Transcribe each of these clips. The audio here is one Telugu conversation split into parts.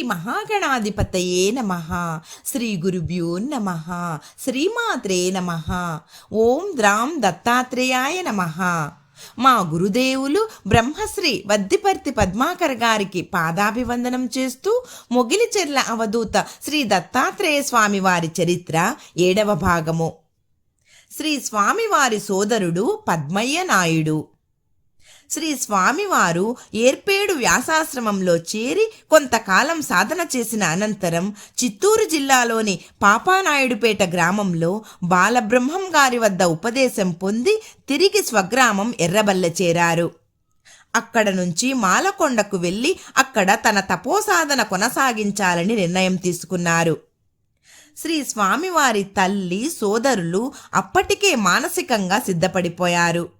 శ్రీ మహాగణాధిపతయే నమ. శ్రీ గురుభ్యో నమ. శ్రీమాత్రే నమ. ఓం ద్రాం దత్తాత్రేయాయ నమ. మా గురుదేవులు బ్రహ్మశ్రీ వద్దిపర్తి పద్మాకర్ గారికి పాదాభివందనం చేస్తూ మొగిలిచెర్ల అవధూత శ్రీ దత్తాత్రేయ స్వామి వారి చరిత్ర ఏడవ భాగము. శ్రీ స్వామివారి సోదరుడు పద్మయ్య నాయుడు. శ్రీ స్వామివారు ఏర్పేడు వ్యాసాశ్రమంలో చేరి కొంతకాలం సాధన చేసిన అనంతరం చిత్తూరు జిల్లాలోని పాపానాయుడుపేట గ్రామంలో బాలబ్రహ్మం గారి వద్ద ఉపదేశం పొంది తిరిగి స్వగ్రామం ఎర్రబల్ల చేరారు. అక్కడ నుంచి మాలకొండకు వెళ్ళి అక్కడ తన తపోసాధన కొనసాగించాలని నిర్ణయం తీసుకున్నారు. శ్రీ స్వామివారి తల్లి సోదరులు అప్పటికే మానసికంగా సిద్ధపడిపోయారు.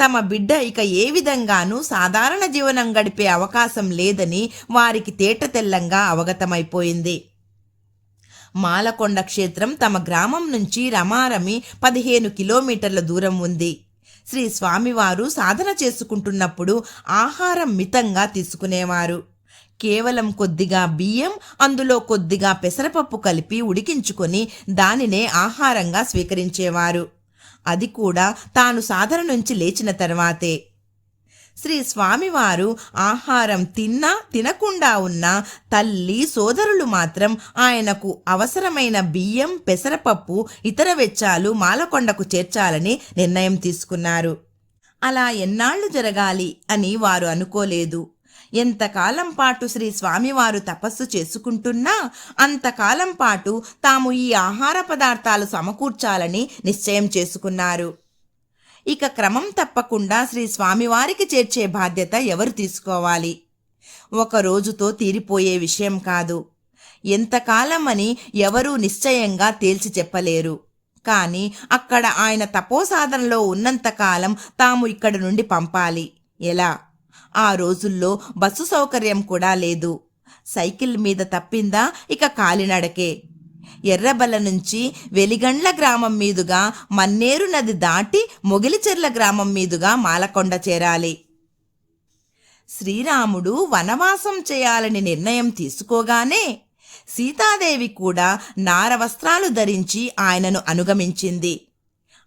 తమ బిడ్డ ఇక ఏ విధంగానూ సాధారణ జీవనం గడిపే అవకాశం లేదని వారికి తేటతెల్లంగా అవగతమైపోయింది. మాలకొండ క్షేత్రం తమ గ్రామం నుంచి రమారమి పదిహేను కిలోమీటర్ల దూరం ఉంది. శ్రీ స్వామివారు సాధన చేసుకుంటున్నప్పుడు ఆహారం మితంగా తీసుకునేవారు. కేవలం కొద్దిగా బియ్యం అందులో కొద్దిగా పెసరపప్పు కలిపి ఉడికించుకొని దానినే ఆహారంగా స్వీకరించేవారు. అది కూడా తాను సాధన నుంచి లేచిన తర్వాతే. శ్రీ స్వామివారు ఆహారం తిన్నా తినకుండా ఉన్న తల్లి సోదరులు మాత్రం ఆయనకు అవసరమైన బియ్యం పెసరపప్పు ఇతర వెచ్చాలు మాలకొండకు చేర్చాలని నిర్ణయం తీసుకున్నారు. అలా ఎన్నాళ్ళు జరగాలి అని వారు అనుకోలేదు. ఎంతకాలం పాటు శ్రీ స్వామివారు తపస్సు చేసుకుంటున్నా అంతకాలం పాటు తాము ఈ ఆహార పదార్థాలు సమకూర్చాలని నిశ్చయం చేసుకున్నారు. ఇక క్రమం తప్పకుండా శ్రీ స్వామివారికి చేర్చే బాధ్యత ఎవరు తీసుకోవాలి? ఒక రోజుతో తీరిపోయే విషయం కాదు. ఎంతకాలం అని ఎవరూ నిశ్చయంగా తేల్చి చెప్పలేరు. కానీ అక్కడ ఆయన తపోసాధనలో ఉన్నంతకాలం తాము ఇక్కడి నుండి పంపాలి. ఎలా? ఆ రోజుల్లో బస్సు సౌకర్యం కూడా లేదు. సైకిల్ మీద తప్పిందా? ఇక కాలినడకే. ఎర్రబల్ల నుంచి వెలిగండ్ల గ్రామం మీదుగా మన్నేరు నది దాటి మొగిలిచెర్ల గ్రామం మీదుగా మాలకొండ చేరాలి. శ్రీరాముడు వనవాసం చేయాలని నిర్ణయం తీసుకోగానే సీతాదేవి కూడా నారవస్త్రాలు ధరించి ఆయనను అనుగమించింది.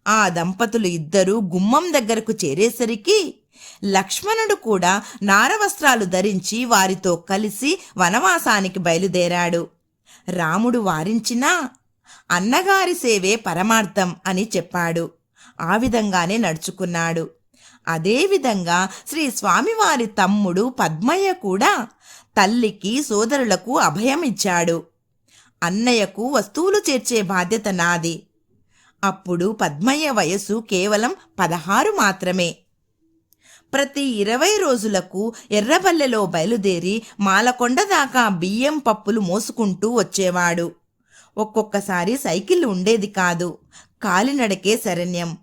ఆ దంపతులు ఇద్దరూ గుమ్మం దగ్గరకు చేరేసరికి లక్ష్మణుడు కూడా నారవస్త్రాలు ధరించి వారితో కలిసి వనవాసానికి బయలుదేరాడు. రాముడు వారించినా అన్నగారి సేవే పరమార్థం అని చెప్పాడు. ఆ విధంగానే నడుచుకున్నాడు. అదేవిధంగా శ్రీ స్వామివారి తమ్ముడు పద్మయ్య కూడా తల్లికి సోదరులకు అభయం ఇచ్చాడు. అన్నయ్యకు వస్తువులు చేర్చే బాధ్యత నాది. అప్పుడు పద్మయ్య వయసు కేవలం పదహారు మాత్రమే. ప్రతి ఇరవై రోజులకు ఎర్రబల్లెలో బయలుదేరి మాలకొండ దాకా బియ్యం పప్పులు మోసుకుంటూ వచ్చేవాడు. ఒక్కొక్కసారి సైకిల్ ఉండేది కాదు. కాలినడకే శరణ్యం.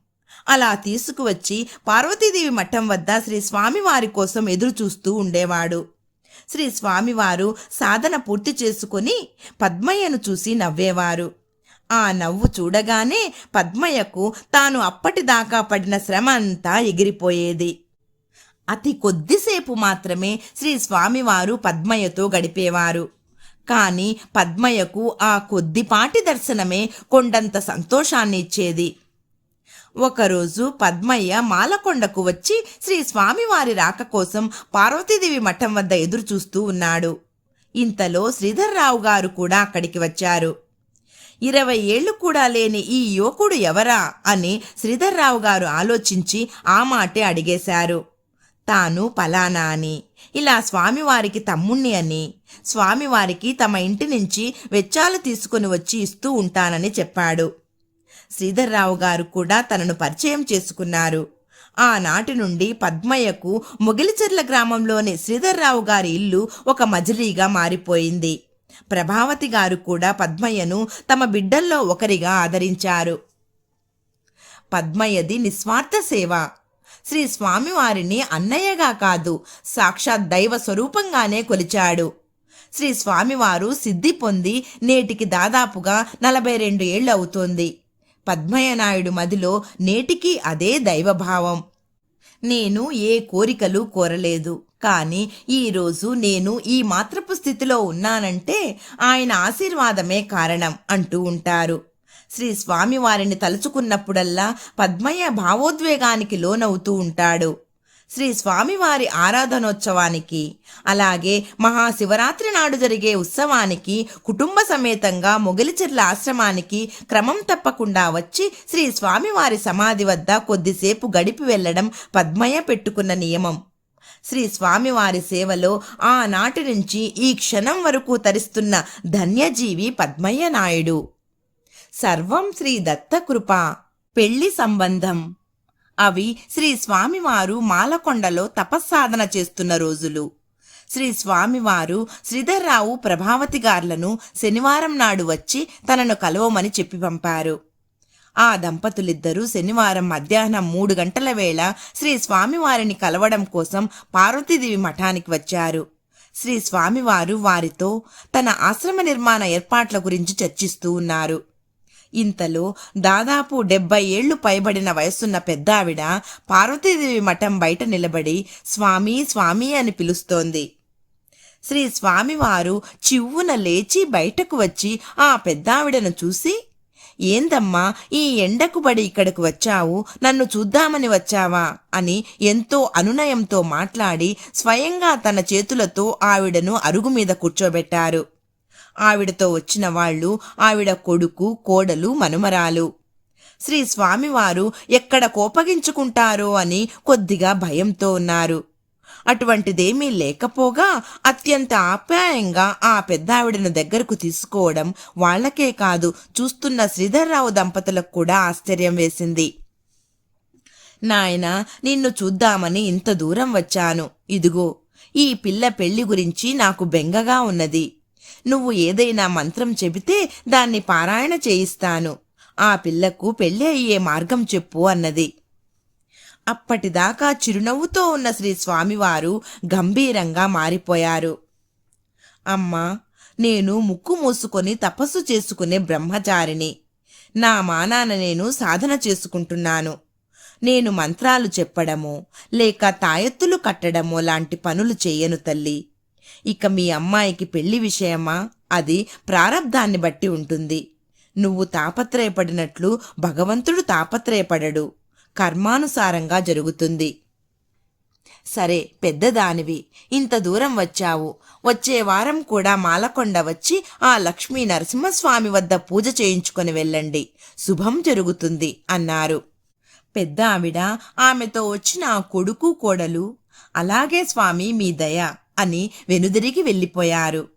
అలా తీసుకువచ్చి పార్వతీదేవి మఠం వద్ద శ్రీ స్వామివారి కోసం ఎదురు చూస్తూ ఉండేవాడు. శ్రీ స్వామివారు సాధన పూర్తి చేసుకుని పద్మయ్యను చూసి నవ్వేవారు. ఆ నవ్వు చూడగానే పద్మయ్యకు తాను అప్పటిదాకా పడిన శ్రమ అంతా ఎగిరిపోయేది. అతి కొద్దిసేపు మాత్రమే శ్రీ స్వామివారు పద్మయ్యతో గడిపేవారు. కానీ పద్మయ్యకు ఆ కొద్దిపాటి దర్శనమే కొండంత సంతోషాన్ని ఇచ్చేది ఒకరోజు పద్మయ్య మాలకొండకు వచ్చి శ్రీ స్వామివారి రాక కోసం పార్వతీదేవి మఠం వద్ద ఎదురు చూస్తూ ఉన్నాడు. ఇంతలో శ్రీధర్రావు గారు కూడా అక్కడికి వచ్చారు. ఇరవై ఏళ్ళు కూడా లేని ఈ యువకుడు ఎవరా అని శ్రీధర్రావు గారు ఆలోచించి ఆ మాటే అడిగేశారు. తాను పలానా అని. ఇలా స్వామివారికి తమ్ముణ్ణి అని స్వామివారికి తమ ఇంటి నుంచి వెచ్చాలు తీసుకుని వచ్చి ఇస్తూ ఉంటానని చెప్పాడు. శ్రీధర్రావు గారు కూడా తనను పరిచయం చేసుకున్నారు. ఆనాటి నుండి పద్మయ్యకు మొగిలిచెర్ల గ్రామంలోని శ్రీధర్రావు గారి ఇల్లు ఒక మజిలీగా మారిపోయింది. ప్రభావతి గారు కూడా పద్మయ్యను తమ బిడ్డల్లో ఒకరిగా ఆదరించారు. పద్మయ్యది నిస్వార్థ సేవ. శ్రీ స్వామివారిని అన్నయ్యగా కాదు సాక్షాత్ దైవ స్వరూపంగానే కొలిచాడు. శ్రీ స్వామివారు సిద్ధి పొంది నేటికి దాదాపుగా నలభై రెండు ఏళ్ళు అవుతోంది. పద్మయ్యనాయుడు మదిలో నేటికి అదే దైవభావం. నేను ఏ కోరికలు కోరలేదు కానీ ఈరోజు నేను ఈ మాత్రపు స్థితిలో ఉన్నానంటే ఆయన ఆశీర్వాదమే కారణం అంటూ ఉంటారు. శ్రీ స్వామివారిని తలుచుకున్నప్పుడల్లా పద్మయ్య భావోద్వేగానికి లోనవుతూ ఉంటాడు. శ్రీ స్వామివారి ఆరాధనోత్సవానికి అలాగే మహాశివరాత్రి నాడు జరిగే ఉత్సవానికి కుటుంబ సమేతంగా మొగిలిచెర్ల ఆశ్రమానికి క్రమం తప్పకుండా వచ్చి శ్రీ స్వామివారి సమాధి వద్ద కొద్దిసేపు గడిపి వెళ్ళడం పద్మయ్య పెట్టుకున్న నియమం. శ్రీ స్వామివారి సేవలో ఆనాటి నుంచి ఈ క్షణం వరకు తరిస్తున్న ధన్యజీవి పద్మయ్య నాయుడు. సర్వం శ్రీ దత్తకృప పెళ్ళి సంబంధం. అవి శ్రీ స్వామివారు మాలకొండలో తపస్సాధన చేస్తున్న రోజులు. శ్రీ స్వామివారు శ్రీధర్రావు ప్రభావతి గార్లను శనివారం నాడు వచ్చి తనను కలవమని చెప్పి పంపారు. ఆ దంపతులిద్దరూ శనివారం మధ్యాహ్నం మూడు గంటల వేళ శ్రీ స్వామివారిని కలవడం కోసం పార్వతీదేవి మఠానికి వచ్చారు. శ్రీ స్వామివారు వారితో తన ఆశ్రమ నిర్మాణ ఏర్పాట్ల గురించి చర్చిస్తూ ఉన్నారు. ఇంతలో దాదాపు డెబ్బై ఏళ్ళు పైబడిన వయసున్న పెద్దావిడ పార్వతీదేవి మఠం బయట నిలబడి స్వామి స్వామి అని పిలుస్తోంది. శ్రీ స్వామివారు చివ్వున లేచి బయటకు వచ్చి ఆ పెద్దావిడను చూసి ఏందమ్మా ఈ ఎండకు బడి ఇక్కడికి వచ్చావు? నన్ను చూద్దామని వచ్చావా? అని ఎంతో అనునయంతో మాట్లాడి స్వయంగా తన చేతులతో ఆవిడను అరుగు మీద కూర్చోబెట్టారు. ఆవిడతో వచ్చిన వాళ్ళు ఆవిడ కొడుకు కోడలు మనుమరాలు. శ్రీ స్వామివారు ఎక్కడ కోపగించుకుంటారో అని కొద్దిగా భయంతో ఉన్నారు. అటువంటిదేమీ లేకపోగా అత్యంత ఆప్యాయంగా ఆ పెద్దావిడను దగ్గరకు తీసుకోవడం వాళ్ళకే కాదు చూస్తున్న శ్రీధర్రావు దంపతులకు కూడా ఆశ్చర్యం వేసింది. నాయన నిన్ను చూద్దామని ఇంత దూరం వచ్చాను. ఇదిగో ఈ పిల్ల పెళ్ళి గురించి నాకు బెంగగా ఉన్నది. నువ్వు ఏదైనా మంత్రం చెబితే దాన్ని పారాయణ చేయిస్తాను. ఆ పిల్లకు పెళ్ళి అయ్యే మార్గం చెప్పు అన్నది. అప్పటిదాకా చిరునవ్వుతో ఉన్న శ్రీ స్వామివారు గంభీరంగా మారిపోయారు. అమ్మా నేను ముక్కు మూసుకొని తపస్సు చేసుకునే బ్రహ్మచారిని నా మానాన నేను సాధన చేసుకుంటున్నాను. నేను మంత్రాలు చెప్పడము లేక తాయెత్తులు కట్టడము లాంటి పనులు చేయను తల్లి. ఇక మీ అమ్మాయికి పెళ్ళి విషయమా? అది ప్రారబ్ధాన్ని బట్టి ఉంటుంది. నువ్వు తాపత్రయపడినట్లు భగవంతుడు తాపత్రయపడడు. కర్మానుసారంగా జరుగుతుంది. సరే పెద్దదానివి. ఇంత దూరం వచ్చావు. వచ్చే వారం కూడా మాలకొండ వచ్చి ఆ లక్ష్మీ నరసింహస్వామి వద్ద పూజ చేయించుకొని వెళ్ళండి. శుభం జరుగుతుంది అన్నారు. పెద్ద ఆవిడ ఆమెతో వచ్చిన ఆ కొడుకు కోడలు అలాగే స్వామి మీ దయ. అని వెనుదిరిగి వెళ్ళిపోయారు.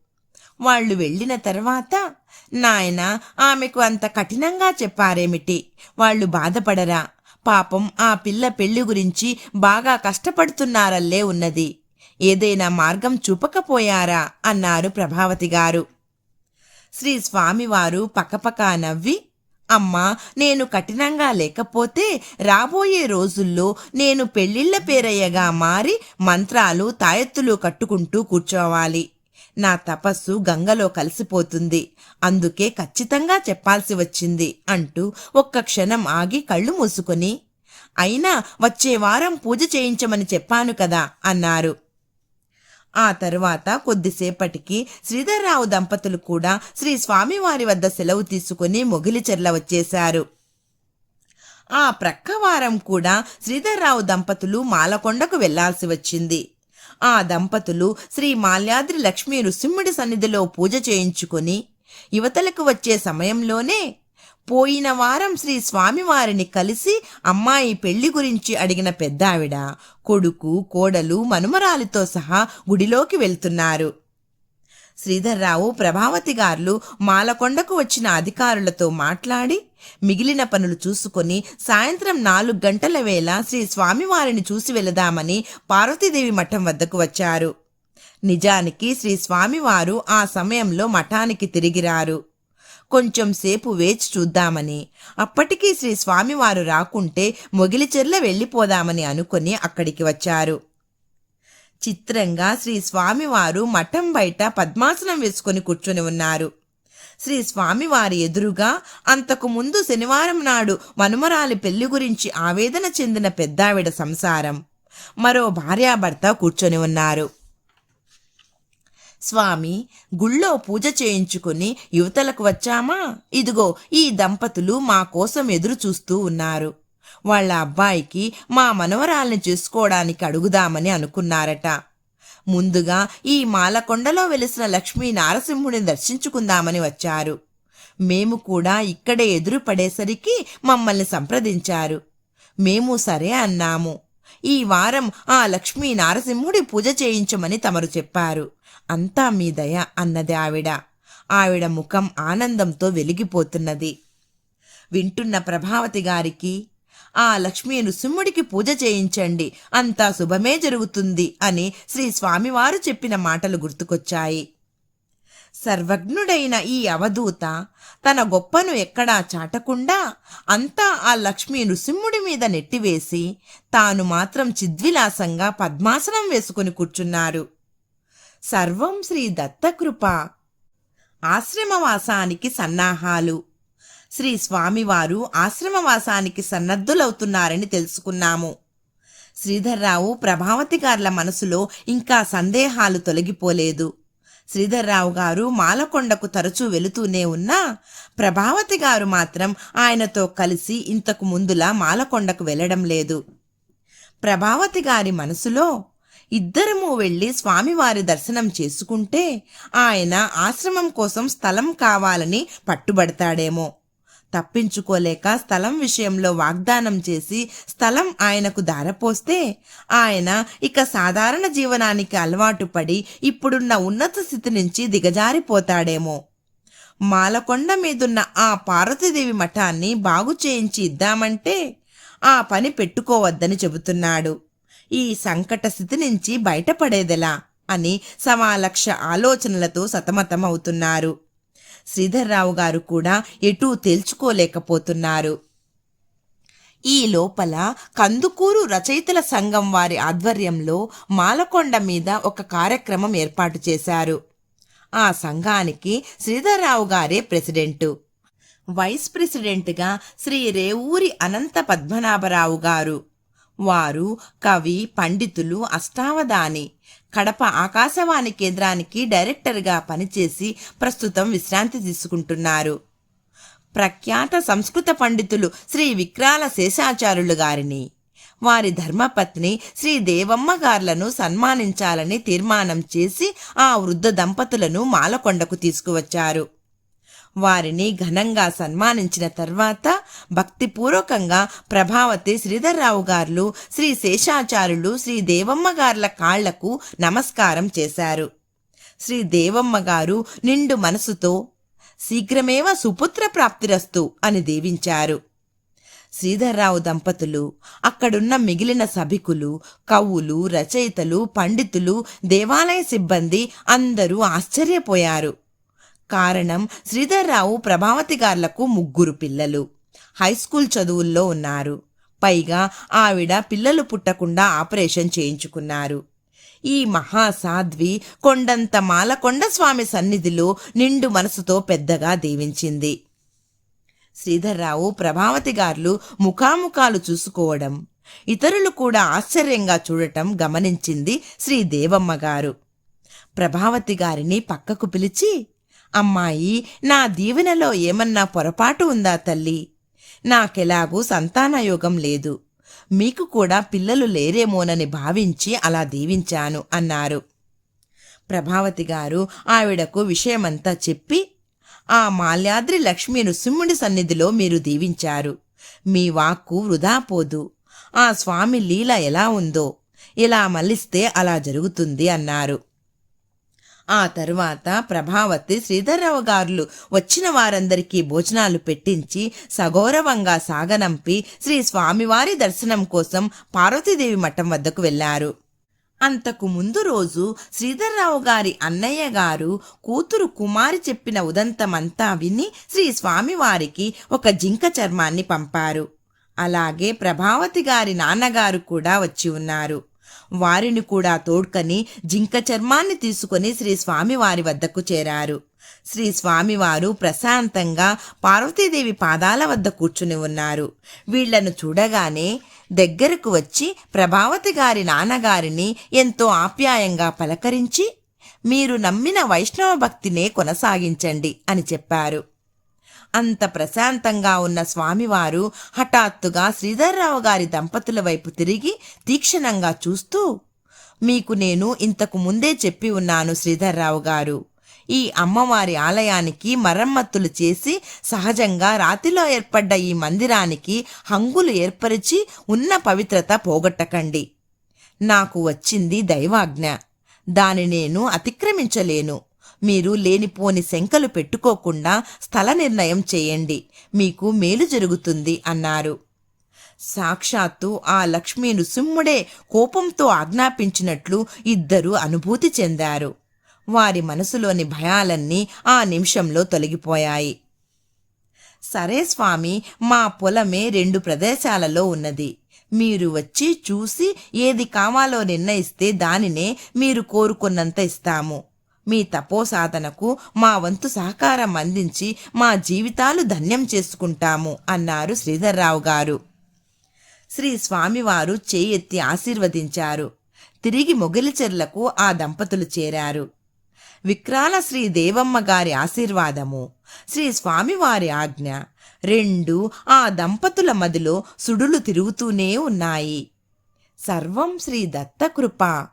వాళ్ళు వెళ్ళిన తర్వాత నాయన ఆమెకు అంత కఠినంగా చెప్పారేమిటి? వాళ్ళు బాధపడరా. పాపం ఆ పిల్ల పెళ్ళి గురించి బాగా కష్టపడుతున్నారల్లే ఉన్నది. ఏదైనా మార్గం చూపకపోయారా? అన్నారు ప్రభావతి గారు. శ్రీ స్వామివారు పక్కపక్క నవ్వి అమ్మా నేను కఠినంగా లేకపోతే రాబోయే రోజుల్లో నేను పెళ్ళిళ్ళ పేరయ్యగా మారి మంత్రాలు తాయెత్తులు కట్టుకుంటూ కూర్చోవాలి. నా తపస్సు గంగలో కలిసిపోతుంది. అందుకే ఖచ్చితంగా చెప్పాల్సి వచ్చింది అంటూ ఒక్క క్షణం ఆగి కళ్ళు మూసుకొని. అయినా వచ్చే వారం పూజ చేయించమని చెప్పాను కదా అన్నారు. ఆ తరువాత కొద్దిసేపటికి శ్రీధర్రావు దంపతులు కూడా శ్రీ స్వామివారి వద్ద సెలవు తీసుకుని మొగిలిచెర్ల వచ్చేశారు. ఆ ప్రక్కవారం కూడా శ్రీధర్రావు దంపతులు మాలకొండకు వెళ్ళాల్సి వచ్చింది. ఆ దంపతులు శ్రీ మాల్యాద్రి లక్ష్మీ నృసింహుడి సన్నిధిలో పూజ చేయించుకొని యువతలకు వచ్చే సమయంలోనే పోయిన వారం శ్రీ స్వామివారిని కలిసి అమ్మాయి పెళ్ళి గురించి అడిగిన పెద్దావిడ కొడుకు కోడలు మనుమరాలితో సహా గుడిలోకి వెళ్తున్నారు. శ్రీధర్రావు ప్రభావతి గారులు మాలకొండకు వచ్చిన అధికారులతో మాట్లాడి మిగిలిన పనులు చూసుకొని సాయంత్రం నాలుగు గంటల వేళ శ్రీ స్వామివారిని చూసి వెళదామని పార్వతీదేవి మఠం వద్దకు వచ్చారు. నిజానికి శ్రీ స్వామివారు ఆ సమయంలో మఠానికి తిరిగిరారు. కొంచెం సేపు వేచి చూద్దామని. అప్పటికీ శ్రీ స్వామివారు రాకుంటే మొగిలిచెర్ల వెళ్ళిపోదామని అనుకుని అక్కడికి వచ్చారు. చిత్రంగా శ్రీ స్వామివారు మఠం బయట పద్మాసనం వేసుకొని కూర్చొని ఉన్నారు. శ్రీ స్వామివారి ఎదురుగా అంతకు ముందు శనివారం నాడు మనుమరాలి పెళ్ళి గురించి ఆవేదన చెందిన పెద్దావిడ సంసారం. మరో భార్యాభర్త కూర్చొని ఉన్నారు. స్వామి గుళ్ళో పూజ చేయించుకుని యువతలకు వచ్చామా? ఇదిగో ఈ దంపతులు మా కోసం ఎదురు చూస్తూ ఉన్నారు. వాళ్ళ అబ్బాయికి మా మనవరాల్ని చేసుకోవడానికి అడుగుదామని అనుకున్నారట. ముందుగా ఈ మాలకొండలో వెలిసిన లక్ష్మీ నారసింహుడిని దర్శించుకుందామని వచ్చారు. మేము కూడా ఇక్కడే ఎదురు పడేసరికి మమ్మల్ని సంప్రదించారు. మేము సరే అన్నాము. ఈ వారం ఆ లక్ష్మీ నారసింహుడి పూజ చేయించమని తమరు చెప్పారు. అంతా మీ దయ అన్నది ఆవిడ. ఆవిడ ముఖం ఆనందంతో వెలిగిపోతున్నది. వింటున్న ప్రభావతి గారికి ఆ లక్ష్మీ నృసింహుడికి పూజ చేయించండి అంతా శుభమే జరుగుతుంది అని శ్రీ స్వామివారు చెప్పిన మాటలు గుర్తుకొచ్చాయి. సర్వజ్ఞుడైన ఈ అవధూత తన గొప్పను ఎక్కడా చాటకుండా అంతా ఆ లక్ష్మీ నృసింహుడి మీద నెట్టివేసి తాను మాత్రం చిద్విలాసంగా పద్మాసనం వేసుకుని కూర్చున్నారు. సర్వం శ్రీ దత్తకృప. ఆశ్రమవాసానికి సన్నాహాలు. శ్రీ స్వామివారు ఆశ్రమవాసానికి సన్నద్ధులవుతున్నారని తెలుసుకున్నాము. శ్రీధర్రావు ప్రభావతిగార్ల మనసులో ఇంకా సందేహాలు తొలగిపోలేదు. శ్రీధర్రావు గారు మాలకొండకు తరచూ వెళుతూనే ఉన్నా ప్రభావతి గారు మాత్రం ఆయనతో కలిసి ఇంతకు ముందులా మాలకొండకు వెళ్ళడం లేదు. ప్రభావతి గారి మనసులో ఇద్దరము వెళ్ళి స్వామివారి దర్శనం చేసుకుంటే ఆయన ఆశ్రమం కోసం స్థలం కావాలని పట్టుబడతాడేమో. తప్పించుకోలేక స్థలం విషయంలో వాగ్దానం చేసి స్థలం ఆయనకు దారపోస్తే ఆయన ఇక సాధారణ జీవనానికి అలవాటు పడి ఇప్పుడున్న ఉన్నత స్థితి నుంచి దిగజారిపోతాడేమో. మాలకొండ మీదున్న ఆ పార్వతీదేవి మఠాన్ని బాగు చేయించి ఇద్దామంటే ఆ పని పెట్టుకోవద్దని చెబుతున్నాడు. ఈ సంకట స్థితి నుంచి బయటపడేదెలా అని సమాలక్ష ఆలోచనలతో సతమతమవుతున్నారు. శ్రీధర్రావు గారు కూడా ఎటూ తేల్చుకోలేకపోతున్నారు. ఈ లోపల కందుకూరు రచయితల సంఘం వారి ఆధ్వర్యంలో మాలకొండ మీద ఒక కార్యక్రమం ఏర్పాటు చేశారు. ఆ సంఘానికి శ్రీధర్రావు గారే ప్రెసిడెంటు. వైస్ ప్రెసిడెంట్గా శ్రీ రేవూరి అనంత పద్మనాభరావు గారు. వారు కవి పండితులు అష్టావధాని. కడప ఆకాశవాణి కేంద్రానికి డైరెక్టర్గా పనిచేసి ప్రస్తుతం విశ్రాంతి తీసుకుంటున్నారు. ప్రఖ్యాత సంస్కృత పండితులు శ్రీ విక్రాల శేషాచార్యులు గారిని వారి ధర్మపత్ని శ్రీ దేవమ్మ గార్లను సన్మానించాలని తీర్మానం చేసి ఆ వృద్ధ దంపతులను మాలకొండకు తీసుకువచ్చారు. వారిని ఘనంగా సన్మానించిన తర్వాత భక్తిపూర్వకంగా ప్రభావతి శ్రీధర్రావు గారులు శ్రీ శేషాచార్యులు శ్రీ దేవమ్మ గార్ల కాళ్ళకు నమస్కారం చేశారు. శ్రీ దేవమ్మ గారు నిండు మనసుతో శీఘ్రమేవ సుపుత్ర ప్రాప్తిరస్తు అని దీవించారు. శ్రీధర్రావు దంపతులు అక్కడున్న మిగిలిన సభికులు కవులు రచయితలు పండితులు దేవాలయ సిబ్బంది అందరూ ఆశ్చర్యపోయారు. కారణం శ్రీధర్రావు ప్రభావతి గార్లకు ముగ్గురు పిల్లలు. హైస్కూల్ చదువుల్లో ఉన్నారు. పైగా ఆవిడ పిల్లలు పుట్టకుండా ఆపరేషన్ చేయించుకున్నారు. ఈ మహాసాధ్వి కొండంత మాలకొండ స్వామి సన్నిధిలో నిండు మనసుతో పెద్దగా దీవించింది. శ్రీధర్రావు ప్రభావతి గారులు ముఖాముఖాలు చూసుకోవడం ఇతరులు కూడా ఆశ్చర్యంగా చూడటం గమనించింది శ్రీ దేవమ్మ గారు ప్రభావతి గారిని పక్కకు పిలిచి అమ్మాయి నా దీవెనలో ఏమన్నా పొరపాటు ఉందా తల్లి? నాకెలాగూ సంతానయోగం లేదు. మీకు కూడా పిల్లలు లేరేమోనని భావించి అలా దీవించాను అన్నారు. ప్రభావతి గారు ఆవిడకు విషయమంతా చెప్పి ఆ మాల్యాద్రి లక్ష్మీ నృసింహుడి సన్నిధిలో మీరు దీవించారు. మీ వాక్కు వృధా పోదు. ఆ స్వామి లీల ఎలా ఉందో ఇలా మలిస్తే అలా జరుగుతుంది అన్నారు. ఆ తరువాత ప్రభావతి శ్రీధర్రావు గారులు వచ్చిన వారందరికీ భోజనాలు పెట్టించి సగౌరవంగా సాగనంపి శ్రీ స్వామివారి దర్శనం కోసం పార్వతీదేవి మఠం వద్దకు వెళ్ళారు అంతకు ముందు రోజు శ్రీధర్రావు గారి అన్నయ్య గారు కూతురు కుమారి చెప్పిన ఉదంతమంతా విని శ్రీ స్వామివారికి ఒక జింక చర్మాన్ని పంపారు. అలాగే ప్రభావతి గారి నాన్నగారు కూడా వచ్చి ఉన్నారు. వారిని కూడా తోడ్కని జింక చర్మాన్ని తీసుకొని శ్రీ స్వామివారి వద్దకు చేరారు. శ్రీ స్వామివారు ప్రశాంతంగా పార్వతీదేవి పాదాల వద్ద కూర్చుని ఉన్నారు. వీళ్ళను చూడగానే దగ్గరకు వచ్చి ప్రభావతి గారి నాన్నగారిని ఎంతో ఆప్యాయంగా పలకరించి మీరు నమ్మిన వైష్ణవ భక్తినే కొనసాగించండి అని చెప్పారు. అంత ప్రశాంతంగా ఉన్న స్వామివారు హఠాత్తుగా శ్రీధర్రావు గారి దంపతుల వైపు తిరిగి తీక్షణంగా చూస్తూ మీకు నేను ఇంతకు ముందే చెప్పి ఉన్నాను శ్రీధర్రావు గారు. ఈ అమ్మవారి ఆలయానికి మరమ్మతులు చేసి సహజంగా రాతిలో ఏర్పడ్డ ఈ మందిరానికి హంగులు ఏర్పరిచి ఉన్న పవిత్రత పోగొట్టకండి. నాకు వచ్చింది దైవాజ్ఞ. దాని నేను అతిక్రమించలేను. మీరు లేనిపోని శంకలు పెట్టుకోకుండా స్థల నిర్ణయం చేయండి. మీకు మేలు జరుగుతుంది అన్నారు. సాక్షాత్తు ఆ లక్ష్మీ నృసింహుడే కోపంతో ఆజ్ఞాపించినట్లు ఇద్దరు అనుభూతి చెందారు. వారి మనసులోని భయాలన్నీ ఆ నిమిషంలో తొలగిపోయాయి. సరే స్వామి మా పొలమే రెండు ప్రదేశాలలో ఉన్నది. మీరు వచ్చి చూసి ఏది కావాలో నిర్ణయిస్తే దానినే మీరు కోరుకున్నంత ఇస్తాము. మీ తపోసాధనకు మా వంతు సహకారం అందించి మా జీవితాలు ధన్యం చేసుకుంటాము అన్నారు శ్రీధర్రావు గారు. శ్రీ స్వామివారు చేయెత్తి ఆశీర్వదించారు. తిరిగి మొగిలిచెర్లకు ఆ దంపతులు చేరారు. విక్రాల శ్రీ దేవమ్మ గారి ఆశీర్వాదము శ్రీ స్వామివారి ఆజ్ఞ రెండు ఆ దంపతుల మదిలో సుడులు తిరుగుతూనే ఉన్నాయి. సర్వం శ్రీ దత్తకృప.